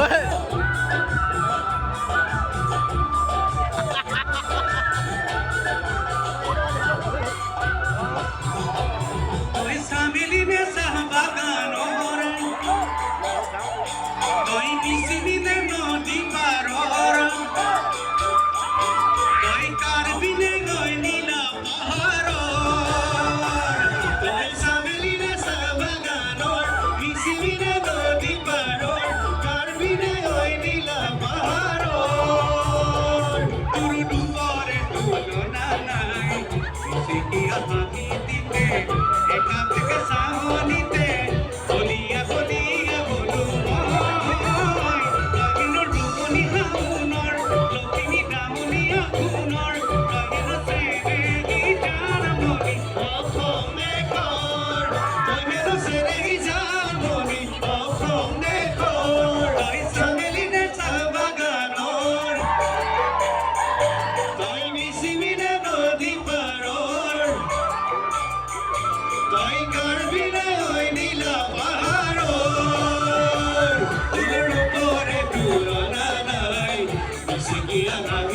What?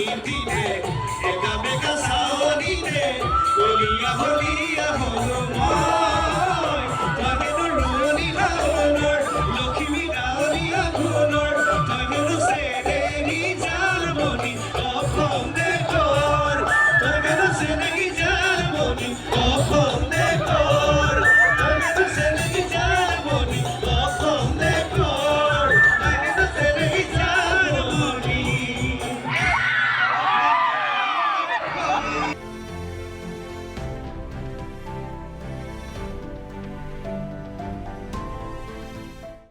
দুর্দিনে একা বেকা সাহরিনে বলিয়া বলিয়া ভগবান